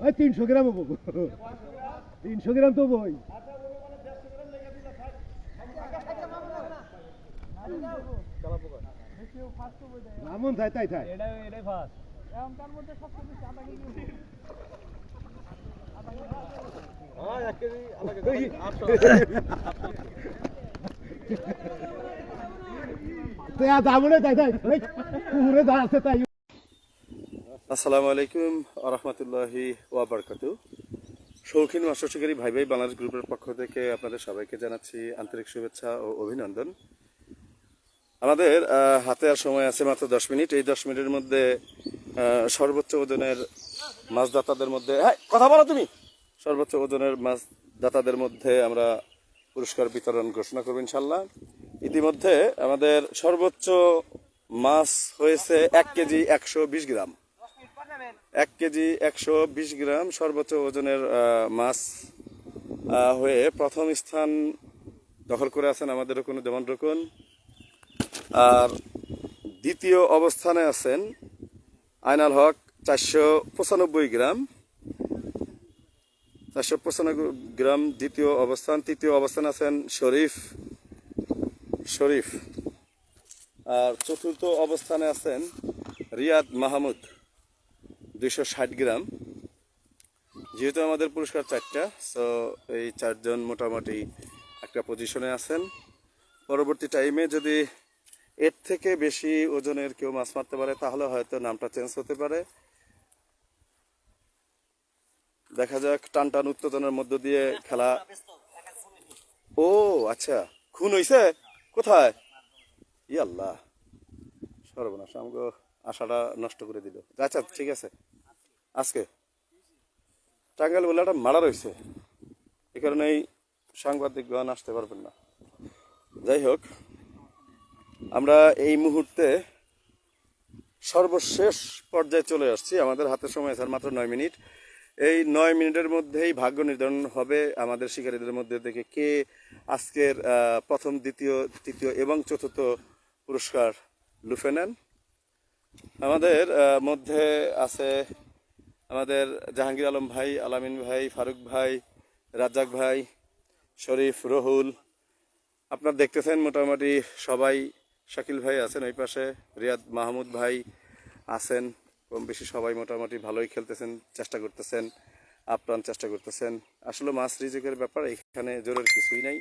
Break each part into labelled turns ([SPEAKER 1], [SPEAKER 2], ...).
[SPEAKER 1] ওই তিনশো গ্রাম তিনশো গ্রাম তো বই। এমন তাই তাই তাই
[SPEAKER 2] এটাই এটাই ফার্স্ট
[SPEAKER 1] ওই পুকুরে দা আছে তাই
[SPEAKER 3] আসসালামু আলাইকুম আরহামতুল্লাহি ওয়াবারকাতু শৌখিন মাস্টার শিকারী ভাই ভাই বাংলাদেশ গ্রুপের পক্ষ থেকে আপনাদের সবাইকে জানাচ্ছি আন্তরিক শুভেচ্ছা ও অভিনন্দন। আমাদের হাতে আর সময় আছে মাত্র দশ মিনিট। এই দশ মিনিটের মধ্যে সর্বোচ্চ ওজনের মাছদাতাদের মধ্যে হ্যাঁ কথা বলো তুমি। সর্বোচ্চ ওজনের মাছদাতাদের মধ্যে আমরা পুরস্কার বিতরণ ঘোষণা করব ইনশাল্লাহ ইতিমধ্যে আমাদের সর্বোচ্চ মাছ হয়েছে এক কেজি একশো বিশ গ্রাম। এক কেজি একশো বিশ গ্রাম সর্বোচ্চ ওজনের মাছ হয়ে প্রথম স্থান দখল করে আছেন আমাদের রকুন, দেওয়ান রকুন। আর দ্বিতীয় অবস্থানে আছেন আইনাল হক চারশো পঁচানব্বই গ্রাম। চারশো পঁচানব্বই গ্রাম দ্বিতীয় অবস্থান, তৃতীয় অবস্থান আছেন শরীফ শরীফ। আর চতুর্থ অবস্থানে আছেন রিয়াদ মাহমুদ, দুইশো ষাট গ্রাম। যেহেতু আমাদের পুরস্কার চারটা সো এই চারজন মোটামুটি একটা পজিশনে আছেন। পরবর্তী টাইমে যদি এর থেকে বেশি ওজনের কেউ মাছ মারতে পারে, তাহলে হয়তো নামটা চেঞ্জ হতে পারে। দেখা যাক টান টান উত্তেজনার মধ্য দিয়ে খেলা ও আচ্ছা খুন হইছে? কোথায়? ই আল্লাহ। সর্বনাশ, আমাকে আশাটা নষ্ট করে দিল। আচ্ছা ঠিক আছে। আজকে টাঙ্গাইল বলে একটা মারা রয়েছে। এ কারণেই সাংবাদিকগণ আসতে পারবেন না। যাই হোক, আমরা এই মুহূর্তে সর্বশেষ পর্যায়ে চলে আসছি। আমাদের হাতে সময় আছে মাত্র নয় মিনিট। এই নয় মিনিটের মধ্যেই ভাগ্য নির্ধারণ হবে আমাদের শিকারীদের মধ্যে থেকে কে আজকের প্রথম, দ্বিতীয়, তৃতীয় এবং চতুর্থ পুরস্কার লুফে নেন। আমাদের মধ্যে আছে আমাদের জাহাঙ্গীর আলম ভাই, আলামিন ভাই, ফারুক ভাই, রাজ্জাক ভাই, শরীফ, রহুল। আপনার দেখতেছেন মোটামুটি সবাই, শাকিল ভাই আছেন ওই পাশে, রিয়াদ মাহমুদ ভাই আছেন। কম বেশি সবাই মোটামুটি ভালোই খেলতেছেন, চেষ্টা করতেছেন, আপ্রাণ চেষ্টা করতেছেন। আসলে মাছ রিজিকের ব্যাপার, এখানে জোরের কিছুই নাই।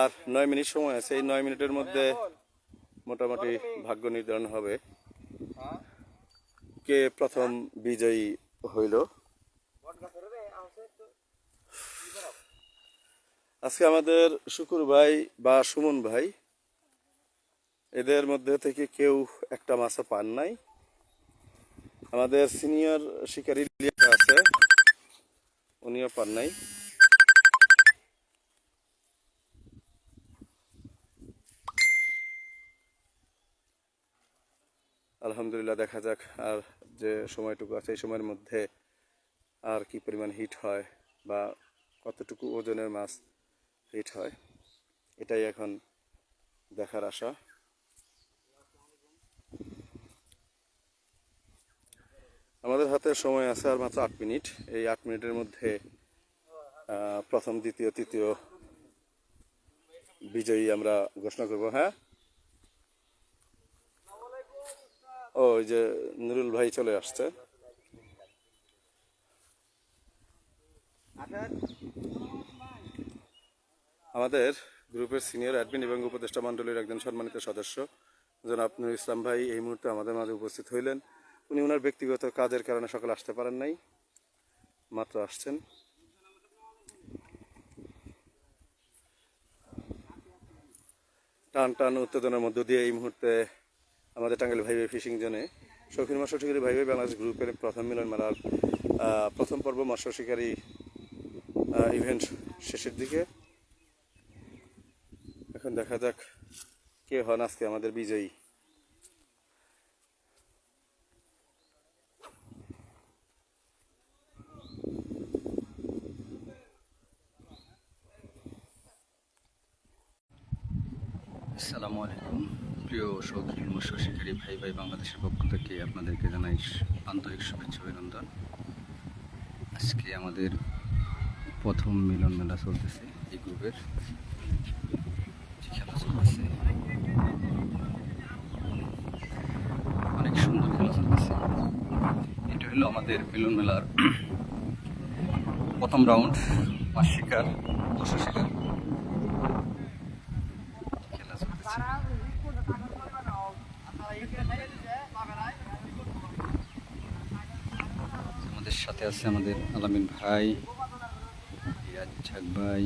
[SPEAKER 3] আর নয় মিনিট সময় আছে, এই নয় মিনিটের মধ্যে মোটামুটি ভাগ্য নির্ধারণ হবে। কে প্রথম বিজয়ী হইল? আজকে আমাদের শুকুর ভাই বা সুমন ভাই এদের মধ্যে থেকে কেউ একটা মাছও পান নাই। আমাদের সিনিয়র শিকারী আছে, উনিও পান নাই। আলহামদুলিল্লাহ, দেখা যাক আর যে সময়টুকু আছে, এই সময়ের মধ্যে আর কি পরিমাণ হিট হয় বা কতটুকু ওজনের মাছ হিট হয়, এটাই এখন দেখার আশা। আমাদের হাতে সময় আছে আর মাত্র আট মিনিট। এই আট মিনিটের মধ্যে প্রথম, দ্বিতীয়, তৃতীয় বিজয়ী আমরা ঘোষণা করব হ্যাঁ? ও, ওই যে নুরুল ভাই চলে আসছে। আমাদের গ্রুপের সিনিয়র অ্যাডমিন এবং উপদেষ্টা মণ্ডলীর একজন সম্মানিত সদস্য, জনাব নুর ইসলাম ভাই এই মুহূর্তে আমাদের মাঝে উপস্থিত হইলেন। উনি ওনার ব্যক্তিগত কাজের কারণে সকালে আসতে পারেন নাই, মাত্র আসছেন। টান টান উত্তেজনার মধ্য দিয়ে এই মুহূর্তে আমাদের টাঙ্গাইল ভাই ভাই ফিশিং জোনে শৌখিন মৎস্য শিকারী ভাই ভাই বাংলাদেশ গ্রুপের প্রথম মিলন মেলার প্রথম পর্ব মৎস্য শিকারী ইভেন্ট শেষের দিকে। এখন দেখা যাক কে হন আজকে আমাদের বিজয়ী।
[SPEAKER 2] আসসালামু আলাইকুম। প্রিয় শৌখিন মৎস্য শিকারী ভাই ভাই বাংলাদেশের পক্ষ থেকে আপনাদেরকে জানাই আন্তরিক শুভেচ্ছা অভিনন্দন। আজকে আমাদের প্রথম মিলন মেলা চলতেছে এই গ্রুপের। খেলা চলতেছে। অনেক সুন্দর খেলা চলতেছে। এটা হলো আমাদের মিলন মেলার প্রথম রাউন্ড। মাছ শিকার মৎস্য শিকার খেলা চলতেছে আমাদের সাথে আছে আমাদের আলামিন ভাই, রিয়াজ ভাই।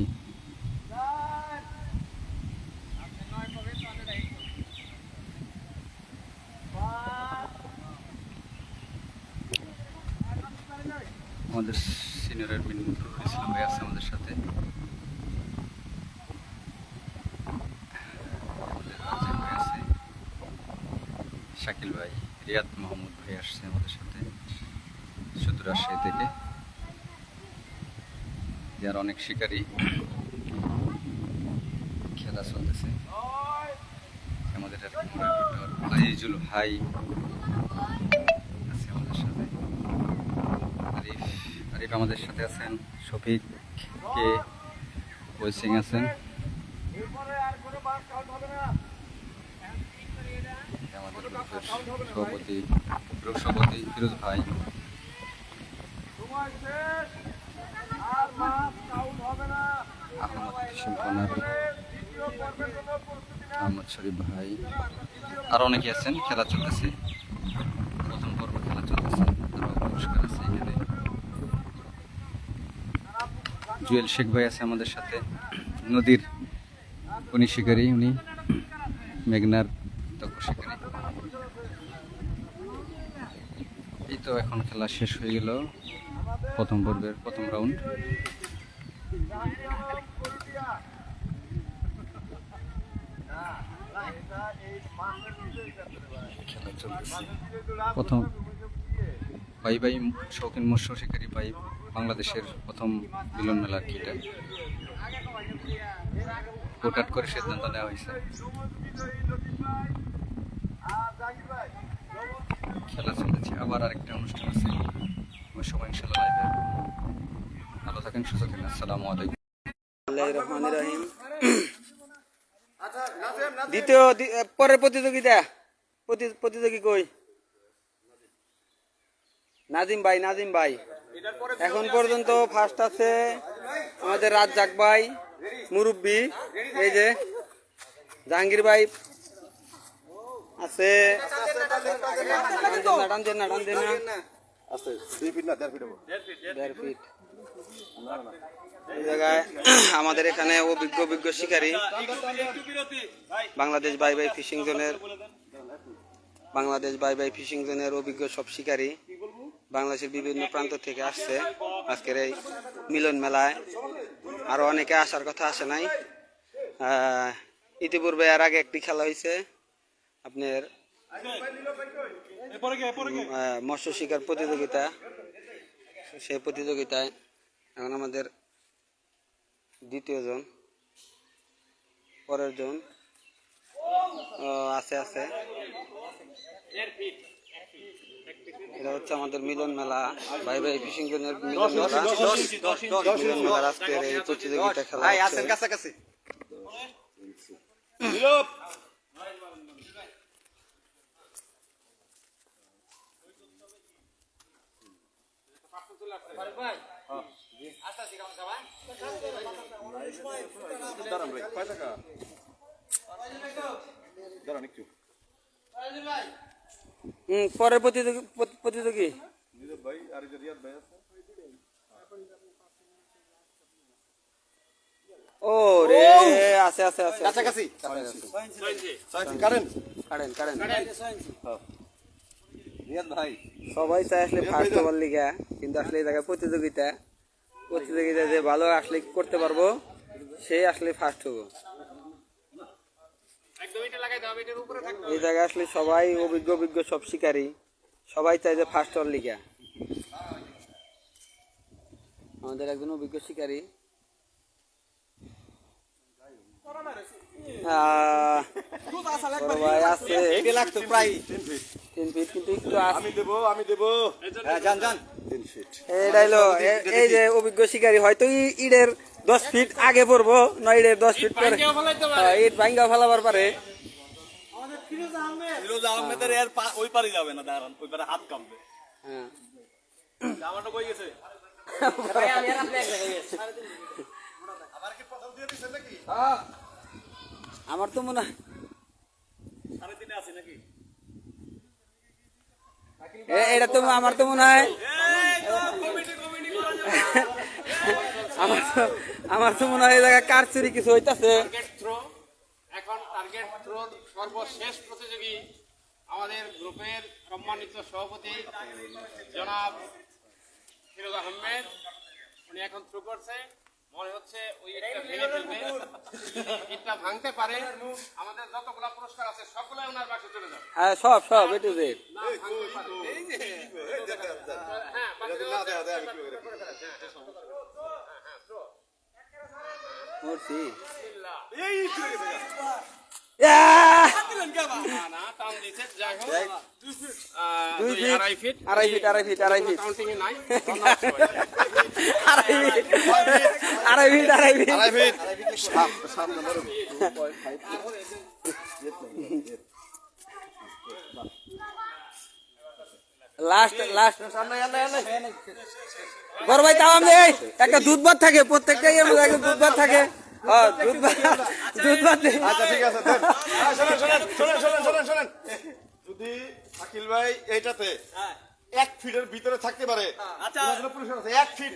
[SPEAKER 2] আমাদের সিনিয়র অ্যাডমিন ইসলাম ভাই আছে আমাদের সাথে। শাকিল ভাই, রিয়াদ মাহমুদ ভাই আসছে আমাদের সাথে। রাজশাহী থেকে, যার অনেক শিকারী খেলা চলতেছে। আমাদের আজিজুল ভাই আছে আমাদের সাথে। আরিফ আরিফ আমাদের সাথে আছেন, শফিক কে ওই সিং আছেন সভাপতি সভাপতি ফিরোজ ভাই। আহমদ শিল্পনার আহমদ শরীফ ভাই। আর অনেকে আছেন খেলা চলতেছে। প্রথম পর্ব খেলা চলতেছে। আরও পুরস্কার আছে এখানে। জুয়েল শেখ ভাই আছে আমাদের সাথে। নদীর উনি শিকারী উনি। মেঘনার দক্ষ শিকারী। এই তো এখন খেলা শেষ হয়ে গেল। প্রথম পর্বের প্রথম রাউন্ড প্রথম ভাই ভাই, শৌখিন মৎস্য শিকারী ভাই, বাংলাদেশের প্রথম মিলন মেলা কি ভোটাট করে সিদ্ধান্ত নেওয়া হয়েছে। খেলা চলেছে আবার আরেকটা অনুষ্ঠান আছে। ওই সময় ইনশাল্লাহ লাইভে ভালো থাকেন সুস্থ থাকেন আসসালামু আলাইকুম
[SPEAKER 4] দ্বিতীয় পরের প্রতিযোগিতা প্রতিযোগী কই নাজিম ভাই নাজিম ভাই এখন পর্যন্ত ফার্স্ট আছে আমাদের রাজ্জাক ভাই মুরব্বী এই যে জাহাঙ্গীর ভাই আছে
[SPEAKER 3] আস্তে দুই ফিট না দেড় ফিট হব
[SPEAKER 4] দেড় ফিট এই জায়গায় আমাদের এখানে অভিজ্ঞ অভিজ্ঞ শিকারী। বাংলাদেশ বাই বাই ফিশিং জোনের বাংলাদেশ বাই বাই ফিশিং জোনের অভিজ্ঞ সব শিকারী বাংলাদেশের বিভিন্ন প্রান্ত থেকে আসছে। আজকের এই মিলন মেলায়। আরও অনেকে আসার কথা আসে নাই। আহ, ইতিপূর্বে এর আগে একটি খেলা হয়েছে। আপনার মৎস্য শিকার প্রতিযোগিতা সেই প্রতিযোগিতায় এখন আমাদের দ্বিতীয় জন পরের জন আছে আছে। এটা হচ্ছে আমাদের মিলন মেলা ভাই ভাই ফিশিং জোনের মিলন মেলা। মিলন মেলার আজকের এই প্রতিযোগিতা খেলা হচ্ছে।
[SPEAKER 3] দাঁড়ান ভাই কয় টাকা দাঁড়ান একটু
[SPEAKER 4] হুম, পরের প্রতিযোগী প্রতিযোগী।
[SPEAKER 3] ভাই আর রিয়াদ ভাই আছে।
[SPEAKER 4] ও রে আছে আছে আছে
[SPEAKER 3] কাছাকাছি কাছাকাছি কারেন
[SPEAKER 4] কারেন কারেন
[SPEAKER 3] রিয়াদ ভাই
[SPEAKER 4] সবাই চাই আসলে ফার্স্ট হবার লিগা কিন্তু আসলে এই জায়গায় প্রতিযোগিতা প্রতিযোগিতা যে ভালো আসলে করতে পারব সে আসলে ফার্স্ট হব। এই জায়গায় আসলে সবাই অভিজ্ঞ অভিজ্ঞ সব শিকারী। সবাই চাই যে ফার্স্ট হওয়ার লিগা। আমাদের একজন অভিজ্ঞ শিকারী। ভাই আছে তিন ফিট কিন্তু একটু
[SPEAKER 3] আমি দেবো আমি দেবো। হ্যাঁ যান যান। তিন ফিট
[SPEAKER 4] এটা এই যে অভিজ্ঞ শিকারী হয়তো ই- ইটের দশ ফিট আগে পড়ব না ইটের দশ ফিট পরে। হ্যাঁ, ইট ভাঙ্গা ফেলাবার পারে।
[SPEAKER 5] ফিরোজ আহমেদের এর ওই পারে যাবে না দাঁড়ান ওই পারে হাত কামবে
[SPEAKER 4] হ্যাঁ।
[SPEAKER 5] আমারটা কই গেছে?
[SPEAKER 4] আমার তো মনে হয়
[SPEAKER 5] নাকি?
[SPEAKER 4] এ- এটা তো আমার তো মনে হয় আমার তো আমার তো মনে হয় এই জায়গায় কার চুরি কিছু হইতাছে।
[SPEAKER 6] এখন টার্গেট থ্রো প্রতিযোগী আমাদের গ্রুপের সভাপতি জনাব ফিরোজ আহমেদ। উনি এখন থ্রু করছে। মনে হচ্ছে ওই ইটটা ভেঙে ফেলবে ইটটা ভাঙতে পারে আমাদের যতগুলা পুরস্কার আছে সবগুলাই ওনার বাসে চলে যাবে
[SPEAKER 4] হ্যাঁ সব সব এটু জেড
[SPEAKER 6] না হ্যাঁ
[SPEAKER 4] বড় ভাই তাও আমি একটা দুধ থাকে প্রত্যেকটা ইয়ের মধ্যে একটা দুধ থাকে হ্যাঁ দুধ দুধ
[SPEAKER 3] আচ্ছা ঠিক আছে শোনেন শোনেন শোনেন শোনেন শোনেন শোনেন যদি শাকিল ভাই এইটাতে এক ফিটের ভিতরে থাকতে পারে
[SPEAKER 5] আচ্ছা
[SPEAKER 3] এক ফিট।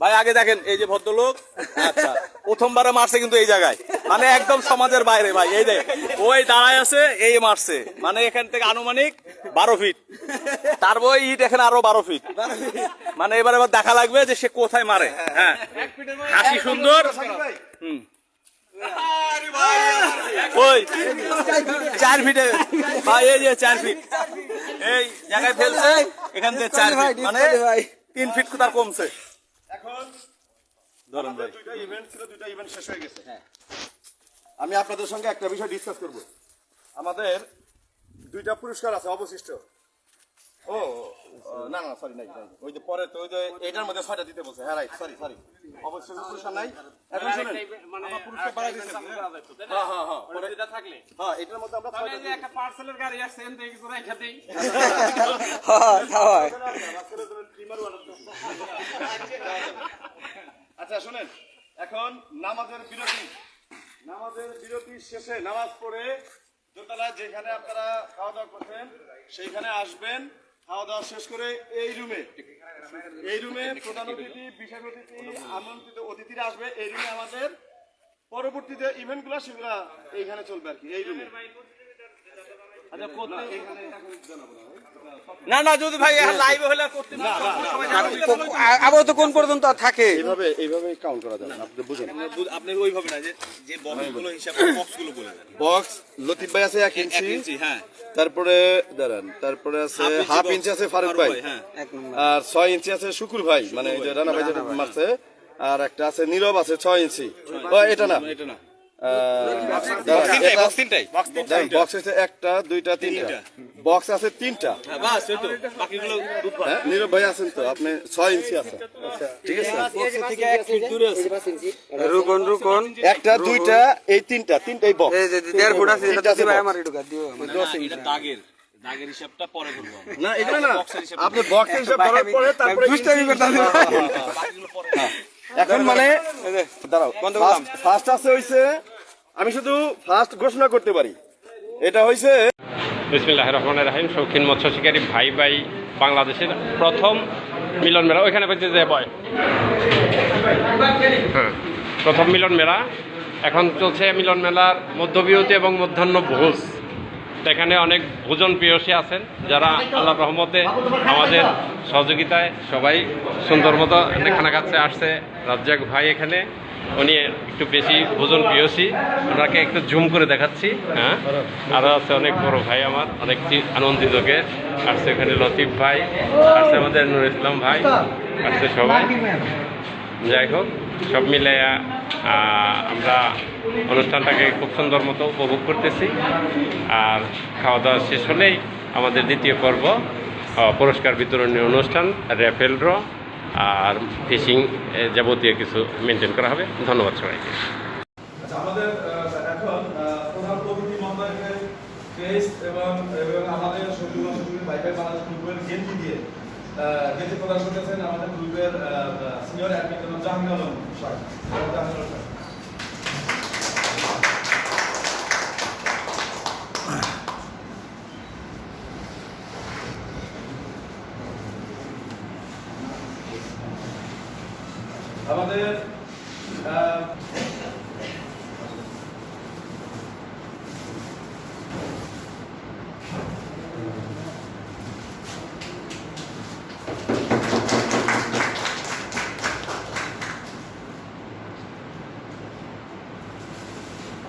[SPEAKER 5] ভাই আগে দেখেন এই যে ভদ্রলোক আচ্ছা প্রথমবারে মারছে কিন্তু এই জায়গায়। মানে একদম সমাজের বাইরে ভাই, এই দেখ ওই দাঁড়ায় আছে, এই মারছে। মানে এখান থেকে আনুমানিক বারো ফিট তার বই ইট এখানে আরও বারো ফিট মানে এবার এবার দেখা লাগবে যে সে কোথায় মারে। হ্যাঁ। হাসি সুন্দর। হুম। ওই, চার ফিটে ভাই, এই যে চার ফিট এই জায়গায় ফেলছে, এখান থেকে চার ফিট মানে। তিন ফিট কোথাও কমছে।
[SPEAKER 3] এখন
[SPEAKER 5] ধরুন ভাই
[SPEAKER 3] দুইটা ইভেন্ট ছিল দুইটা ইভেন্ট শেষ হয়ে গেছে আমি আপনাদের সঙ্গে একটা বিষয় ডিসকাস করব আমাদের দুইটা পুরস্কার আছে অবশিষ্ট ও না না সরি নাই। ওই যে পরে তো ওই যে এটার মধ্যে ছয়টা দিতে বলছে হ্যাঁ রাইট সরি সরি অবশিষ্ট পুরস্কার নাই এখন শুনেন
[SPEAKER 6] মানে
[SPEAKER 3] পুরস্কার বাড়াই দিয়েছে হ্যাঁ হ্যাঁ হ্যাঁ পরে
[SPEAKER 6] এটা থাকলে
[SPEAKER 3] হ্যাঁ এটার মধ্যে আমরা ছয়টা দিই।
[SPEAKER 6] একটা পার্সেলের গাড়ি আসছে এন কিছু রেখে দিই
[SPEAKER 4] হ্যাঁ, তা হয়।
[SPEAKER 3] আচ্ছা শুনেন এখন নামাজের বিরতি। নামাজের বিরতি শেষে নামাজ পড়ে দোতলায় যেখানে আপনারা খাওয়া দাওয়া করছেন সেইখানে আসবেন। খাওয়া দাওয়া শেষ করে এই রুমে। এই রুমে প্রধান অতিথি বিশেষ অতিথি আমন্ত্রিত অতিথিরা আসবে। এই রুমে আমাদের পরবর্তীতে ইভেন্টগুলো সেগুলো এইখানে চলবে আর কি এই রুমে। আচ্ছা করতে এখানে জানাব না।
[SPEAKER 5] না যদি ভাই লাইভে হলে করতে না সবাই জানে।
[SPEAKER 4] কোন পর্যন্ত থাকে?
[SPEAKER 3] এইভাবে এইভাবে কাউন্ট করা যাবে আপনি বুঝেন।
[SPEAKER 5] আপনি ওইভাবে না যে যে বক্সগুলো হিসাব বক্সগুলো বলে দেন।
[SPEAKER 3] বক্স লতিফ ভাই আছে এক
[SPEAKER 5] এক
[SPEAKER 3] ইঞ্চি।
[SPEAKER 5] ইঞ্চি হ্যাঁ।
[SPEAKER 3] তারপরে দাঁড়ান তারপরে আছে হাফ ইঞ্চি আছে ফারুক ভাই।
[SPEAKER 5] হ্যাঁ।
[SPEAKER 4] এক নম্বর।
[SPEAKER 3] আর ছয় ইঞ্চি আছে শুকুর ভাই মানে রানা ভাই যেটা মারছে। আর একটা আছে নীরব আছে ছয় ইঞ্চি। এটা না।
[SPEAKER 5] এটা না।
[SPEAKER 3] একটা দুইটা তিনটা। বক্স আছে তিনটা। নীরব ভাই আছেন তো? আপনি ছয় ইঞ্চি আছে ঠিক আছে?
[SPEAKER 4] রুকন রুকন।
[SPEAKER 3] একটা দুইটা এই তিনটা তিনটাই বক্স
[SPEAKER 4] দেড় ফুট আছে এটা
[SPEAKER 3] আছে
[SPEAKER 4] দিবা
[SPEAKER 3] box।
[SPEAKER 4] আমার একটু দিও আমার।
[SPEAKER 5] এটা দাগের। দাগের হিসাবটা পরে করব
[SPEAKER 3] না এটা না। আপনি বক্সের হিসাব ধরার পরে তারপরে
[SPEAKER 4] দুষ্টামি করতাছি ভাই।
[SPEAKER 5] বাকিগুলো পরে।
[SPEAKER 3] এখন মানে দাঁড়াও ফার্স্ট আছে হইছে আমি শুধু ফার্স্ট ঘোষণা করতে পারি। এটা হইছে
[SPEAKER 7] বিসমিল্লাহ রহমান রাহিম, শৌখিন মৎস্য শিকারী ভাই ভাই বাংলাদেশের প্রথম মিলন মেলা। ওইখানে বলছে যে বয়। হ্যাঁ প্রথম মিলন মেলা। এখন চলছে মিলন মেলার মধ্যবিরতি এবং মধ্যাহ্ন ভোজ। এখানে অনেক ভোজন প্রিয়সী আছেন, যারা আল্লাহ রহমতে আমাদের সহযোগিতায় সবাই সুন্দর মতো এখানে খানা খাচ্ছে আসছে। রাজ্জাক ভাই এখানে। উনি একটু বেশি ভোজন প্রিয়সী ওনাকে একটু জুম করে দেখাচ্ছি হ্যাঁ? আরও আছে অনেক বড় ভাই আমার, অনেক আনন্দিতকে আসছে এখানে লতিফ ভাই, আসছে আমাদের নুর ইসলাম ভাই, আসছে সবাই। যাই হোক, সব মিলে আমরা অনুষ্ঠানটাকে খুব সুন্দর মতো উপভোগ করতেছি। আর খাওয়া দাওয়া শেষ হলেই আমাদের দ্বিতীয় পর্ব পুরস্কার বিতরণী অনুষ্ঠান, র্যাফেল ড্র। আর ফিশিং যাবতীয় কিছু মেনটেন করা হবে। ধন্যবাদ সবাইকে।
[SPEAKER 3] আচ্ছা আমাদের এখন এবং আমাদের বাংলাদেশ প্রদান আমাদের সিনিয়র অ্যাডমিন জাহাঙ্গীর আলম জনাব জাহাঙ্গীর আলম সাহেব। আমাদের আহ,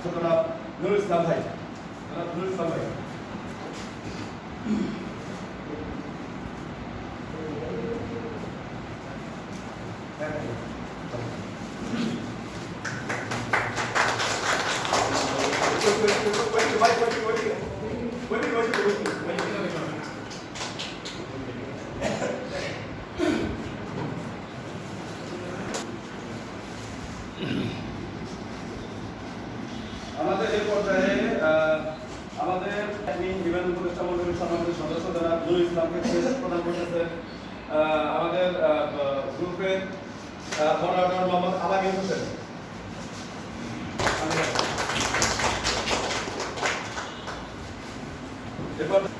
[SPEAKER 3] জনাব নুরুল ইসলাম ভাই জনাব নুরুল ইসলাম ভাই আমাদের 일반